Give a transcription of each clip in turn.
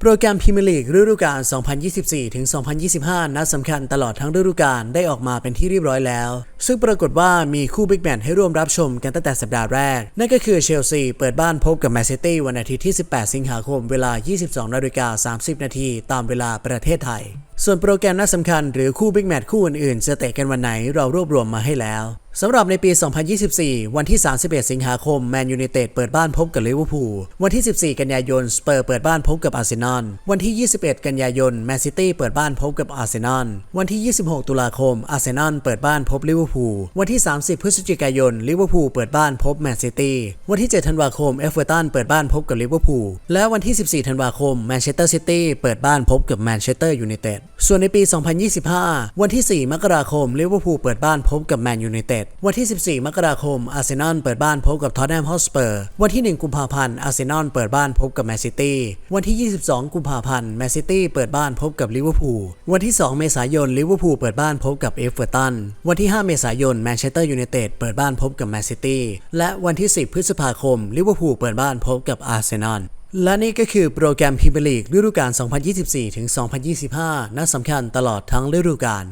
โปรแกรมพรีเมียร์ลีกฤดูกาล 2024-2025 นัดสำคัญตลอดทั้งฤดูกาลได้ออกมาเป็นที่เรียบร้อยแล้ว ซึ่งปรากฏว่ามีคู่บิ๊กแมนให้ร่วมรับชมกันตั้งแต่สัปดาห์แรก นั่นก็คือเชลซีเปิดบ้านพบกับแมนซิตี้วันอาทิตย์ที่ 18 สิงหาคม เวลา 22นาฬิกา30 นาทีตามเวลาประเทศไทย ส่วนโปรแกรมนัดสำคัญหรือคู่บิ๊กแมตช์คู่อื่นๆ จะเตะกันวันไหนเรารวบรวมมาให้แล้วสำหรับในปี 2024 วันที่ 31 สิงหาคม แมนยูไนเต็ดเปิดบ้านพบกับลิเวอร์พูล วันที่ 14 กันยายน สเปอร์เปิดบ้านพบกับอาร์เซนอล วันที่ 21 กันยายน แมนซิตี้เปิดบ้านพบกับอาร์เซนอล วันที่ 26 ตุลาคม อาร์เซนอลเปิดบ้านพบลิเวอร์พูล วันที่ 30 พฤศจิกายน ลิเวอร์พูลเปิดบ้านพบแมนซิตี้ วันที่ 7 ธันวาคม เอฟเวอร์ตันเปิดบ้านพบกับลิเวอร์พูล และวันที่ 14 ธันวาคม แมนเชสเตอร์ซิตี้เปิดบ้านพบกับแมนเชสเตอร์ยูไนเต็ด ส่วนในปี 2025 วันที่ 4 มกราคมลิเวอร์พูลเปิดบ้านพบกับแมนยูไนเต็ดวันที่ 14 มกราคมอาร์เซนอลเปิดบ้านพบกับท็อตแนมฮอสเปอร์วันที่ 1 กุมภาพันธ์อาร์เซนอลเปิดบ้านพบกับแมนซิตี้วันที่ 22 กุมภาพันธ์แมนซิตี้เปิดบ้านพบกับลิเวอร์พูลวันที่ 2 เมษายนลิเวอร์พูลเปิดบ้านพบกับเอฟเวอร์ตันวันที่ 5 เมษายนแมนเชสเตอร์ยูไนเต็ดเปิดบ้านพบกับแมนซิตี้และวันที่ 10 พฤษภาคมลิเวอร์พูลเปิดบ้านพบกับอาร์เซนอล และนี่ก็คือโปรแกรมพรีเมียร์ลีกฤดูกาล 2024 ถึง 2025 นัดสำคัญตลอดทั้งฤดูกาล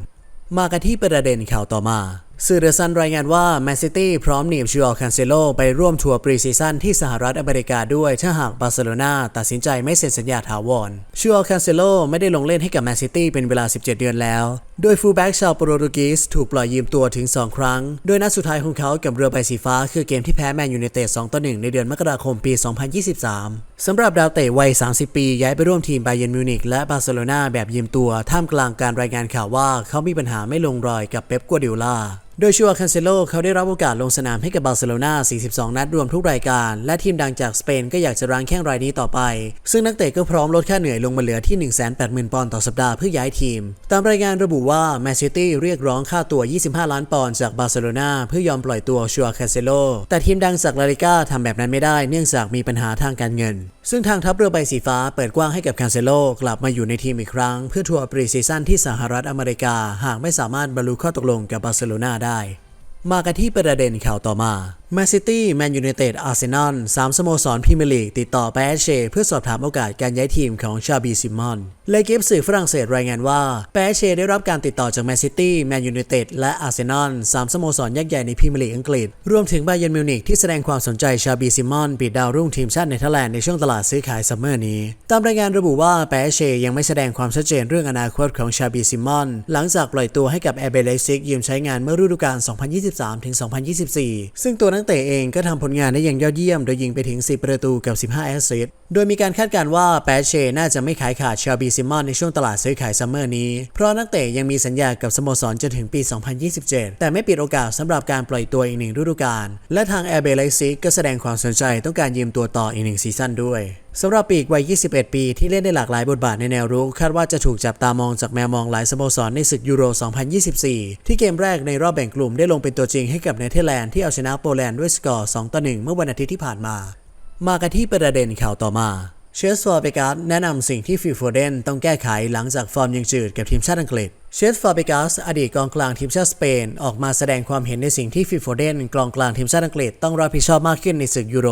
มากันที่ประเด็นข่าวต่อมาสื่อเดอะซันรายงานว่าแมนซิตี้พร้อมหนีบชิออคันเซโลไปร่วมทัวร์ปรีซีซั่นที่สหรัฐอเมริกาด้วย ถ้าหากบาร์เซโลนาตัดสินใจไม่เซ็นสัญญาถาวรชิออคันเซโลไม่ได้ลงเล่นให้กับแมนซิตี้เป็นเวลา 17 เดือนแล้วโดยฟูลแบ็กชาวโปรตุเกสถูกปล่อยยืมตัวถึง 2 ครั้ง โดยนัดสุดท้ายของเขากับเรือใบสีฟ้าคือเกมที่แพ้แมนยูเนเต็ด2ต่อ1ในเดือนมกราคมปี 2023 สำหรับดาวเตะวัย 30 ปี ย้ายไปร่วมทีมไบเยนมิวนิกและบาร์เซโลนาแบบยืมตัว ท่ามกลางการรายงานข่าวว่าเขามีปัญหาไม่ลงรอยกับเป๊ปกัวดิโอลาโดยชัวคันเซโลเขาได้รับโอกาสลงสนามให้กับบาร์เซโลนา 42 นัดรวมทุกรายการ และทีมดังจากสเปนก็อยากจะรั้งแข้งรายนี้ต่อไป ซึ่งนักเตะก็พร้อมลดค่าเหนื่อยลงมาเหลือที่ 180,000 ปอนด์ต่อสัปดาห์เพื่อย้ายทีม ตามรายงานระบุว่าแมนซิตี้เรียกร้องค่าตัว 25 ล้านปอนด์จากบาร์เซโลนาเพื่อยอมปล่อยตัวชัวคันเซโล แต่ทีมดังจากลาลิก้าทำแบบนั้นไม่ได้เนื่องจากมีปัญหาทางการเงิน ซึ่งทางทัพเรือใบสีฟ้าเปิดกว้างให้กับคันเซโลกลับมาอยู่ในทีมอีกครั้ง เพื่อทัวร์ปรีซีซั่นที่สหรัฐอเมริกา หากไม่สามารถบรรลุข้อตกลงกับบาร์เซโลนาได้มากันที่ประเด็นข่าวต่อมาแมนซิตี้ แมนยูไนเต็ด อาร์เซนอลสามสโมสรพรีเมียร์ลีก ติดต่อไปแอชเชเพื่อสอบถามโอกาสการย้ายทีมของชาบีซิมอนเลเกฟสื่อฝรั่งเศสรายงานว่าแปชเชได้รับการติดต่อจากแมนซิตี้ แมนยูไนเต็ด และอาร์เซนอลสามสโมสรยักษ์ใหญ่ในพรีเมียร์ลีกอังกฤษ รวมถึงไบเยร์นมิวนิกที่แสดงความสนใจชาบีซิมอนปีดดาวรุ่งทีมชาติเนเธอร์แลนด์ในช่วงตลาดซื้อขายซัมเมอร์นี้ ตามรายงานระบุว่าแปชเชยังไม่แสดงความชัดเจนเรื่องอนาคตของชาบีซิมอนหลังจากปล่อยตัวให้กับแอร์เบเลซิกยืมใช้งานเมื่อฤดูกาล 2023-2024 ซึ่งตัวนักเตะเองก็ทำผลงานได้อย่างยอดเยี่ยม โดยยิงไปถึง 10 ประตูกับ 15 แอสซิสต์ โดยมีการคาดการณ์ว่าแปเชน่าจะไม่ขายขาดชาบีซิมอนในช่วงตลาดซื้อขายซัมเมอร์นี้ เพราะนักเตะยังมีสัญญากับสโมสรจนถึงปี 2027 แต่ไม่ปิดโอกาสสำหรับการปล่อยตัวอีกหนึ่งฤดูกาล และทางแอร์เบลไลซิกก็แสดงความสนใจต้องการยืมตัวต่ออีกหนึ่งซีซั่นด้วย สำหรับปีกวัย 21 ปี ที่เล่นได้หลากหลายบทบาทในแนวรุกคาดว่าจะถูกจับตามองจากแมวมองหลายสโมสรในศึกยูโร 2024 ที่เกมแรกในรอบแบ่งกลุ่มได้ลงเป็นตัวจริงให้กับเนเธอร์แลนด์ที่เอาชนะโปแลนด์ด้วยสกอร์ 2 ต่อ 1 เมื่อวันอาทิตย์ที่ผ่านมา มากันที่ประเด็นข่าวต่อมาเชสฟอร์เบกัสแนะนำสิ่งที่ฟิลโฟเดนต้องแก้ไขหลังจากฟอร์มยังจืดกับทีมชาติอังกฤษ เชฟฟอร์เบกัสอดีตกองกลางทีมชาติสเปน ออกมาแสดงความเห็นในสิ่งที่ฟิฟโฟเดนกองกลางทีมชาติอังกฤษต้องรับผิดชอบมากขึ้นในศึกยูโร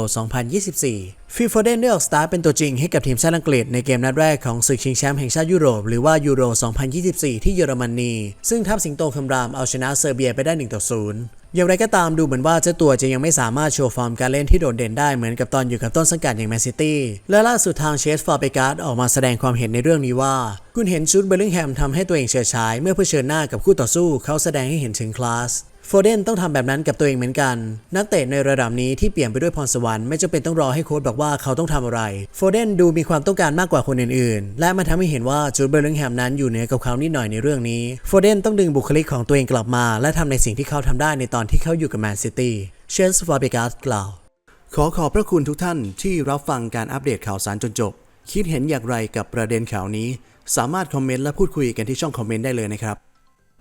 2024 ฟิฟโฟเดนได้ออกสตาร์เป็นตัวจริงให้กับทีมชาติอังกฤษในเกมนัดแรกของศึกชิงแชมป์แห่งชาติยุโรปหรือว่ายูโร 2024 ที่เยอรมนี ซึ่งทัพสิงโตคำรามเอาชนะเซอร์เบียไปได้1ต่อ0 อย่างไรก็ตามดูเหมือนว่าเจ้าตัวจะยังไม่สามารถโชว์ฟอร์มการเล่นที่โดดเด่นได้เหมือนกับตอนอยู่กับต้นสังกัดอย่างแมนซิตี้และล่าสุดทางเชสฟอร์เบการ์ดออกมาแสดงความเห็นในเรื่องนี้ว่า คุณเห็นชุดเบลลิงแฮมทำให้ตัวเองเฉยชาย เมื่อเผชิญหน้ากับคู่ต่อสู้เขาแสดงให้เห็นถึงคลาส โฟเดนต้องทำแบบนั้นกับตัวเองเหมือนกัน นักเตะในระดับนี้ที่เปลี่ยนไปด้วยพรสวรรค์ไม่จำเป็นต้องรอให้โค้ชบอกว่าเขาต้องทำอะไร โฟเดนดูมีความต้องการมากกว่าคนอื่นๆ และมันทำให้เห็นว่าจูดเบลลิงแฮมนั้นอยู่เหนือกับเขานิดหน่อยในเรื่องนี้ โฟเดนต้องดึงบุคลิกของตัวเองกลับมา และทำในสิ่งที่เขาทำได้ในตอนที่เขาอยู่กับแมนซิตี้เชนส์ฟาเบกาสกล่าว ขอขอบพระคุณทุกท่านที่รับฟังการอัปเดตข่าวสารจนจบ คิดเห็นอย่างไรกับประเด็นข่าวนี้ สามารถคอมเมนต์และพูดคุยกันที่ช่องคอมเมนต์ได้เลยนะครับ